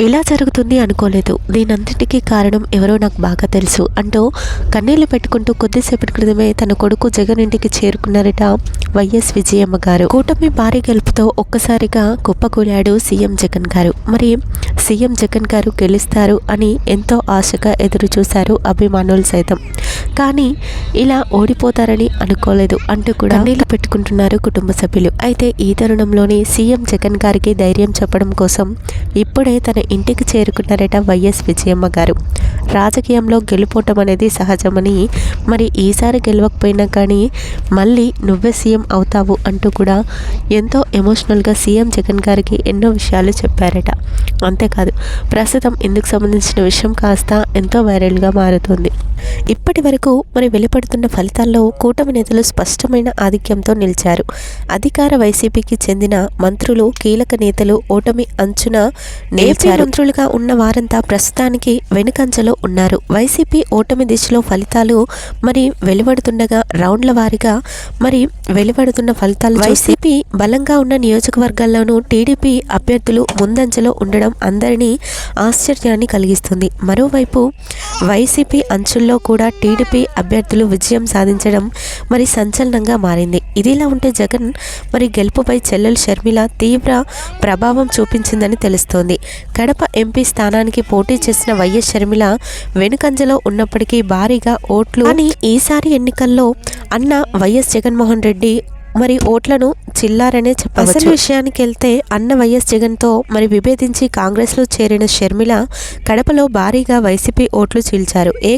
ఇలా జరుగుతుంది అనుకోలేదు. దీనంతటికీ కారణం ఎవరో నాకు బాగా తెలుసు. అంటూ కన్నీళ్ళు పెట్టుకుంటూ కొద్దిసేపటి క్రితమే తన కొడుకు జగన్ ఇంటికి చేరుకున్నారట వైఎస్ విజయమ్మ గారు. కూటమి భారీ గెలుపుతో ఒక్కసారిగా కుప్పకూలాడు సీఎం జగన్ గారు. మరి సీఎం జగన్ గారు గెలుస్తారు అని ఎంతో ఆశగా ఎదురు చూశారు అభిమానులు సైతం. కానీ ఇలా ఓడిపోతారని అనుకోలేదు అంటూ కూడా కన్నీళ్ళు పెట్టుకుంటున్నారు కుటుంబ సభ్యులు. అయితే ఈ తరుణంలోనే సీఎం జగన్ గారికి ధైర్యం చెప్పడం కోసం ఇప్పుడే తన ఇంటికి చేరుకున్నారట వైఎస్ విజయమ్మ గారు. రాజకీయంలో గెలుపోవటం అనేది సహజమని మరి ఈసారి గెలవకపోయినా కానీ మళ్ళీ నువ్వే సీఎం అవుతావు అంటూ కూడా ఎంతో ఎమోషనల్గా సీఎం జగన్ గారికి ఎన్నో విషయాలు చెప్పారట. అంతేకాదు ప్రస్తుతం ఇందుకు సంబంధించిన విషయం కాస్త ఎంతో వైరల్గా మారుతుంది. ఇప్పటి వరకు మరి వెలువడుతున్న ఫలితాల్లో కూటమి నేతలు స్పష్టమైన ఆధిక్యంతో నిలిచారు. అధికార వైసీపీకి చెందిన మంత్రులు కీలక నేతలు ఓటమి అంచున నేర్చారు మంత్రులుగా ఉన్న వారంతా ప్రస్తుతానికి వెనుకంచెలో ఉన్నారు. వైసీపీ ఓటమి దిశలో ఫలితాలు మరి వెలువడుతుండగా రౌండ్ల వారీగా మరి వెలువడుతున్న ఫలితాలు వైసీపీ బలంగా ఉన్న నియోజకవర్గాల్లోనూ టీడీపీ అభ్యర్థులు ముందంజలో ఉండడం అందరినీ ఆశ్చర్యాన్ని కలిగిస్తుంది. మరోవైపు వైసీపీ అంచుల్లో కూడా టీడీపీ అభ్యర్థులు విజయం సాధించడం మరి సంచలనంగా మారింది. ఇదిలా ఉంటే జగన్ మరి గెలుపుపై చెల్లెలు షర్మిల తీవ్ర ప్రభావం చూపించిందని తెలుస్తోంది. కడప ఎంపీ స్థానానికి పోటీ చేసిన వైఎస్ షర్మిల వెనుకంజలో ఉన్నప్పటికీ భారీగా ఓట్లు కానీ ఈసారి ఎన్నికల్లో అన్న వైఎస్ జగన్మోహన్ రెడ్డి మరి ఓట్లను చిల్లారనే చెప్పవచ్చు. అసలు విషయానికి వెళ్తే అన్న వైఎస్ జగన్తో మరి విభేదించి కాంగ్రెస్లో చేరిన షర్మిల కడపలో భారీగా వైసీపీ ఓట్లు చీల్చారు. ఏ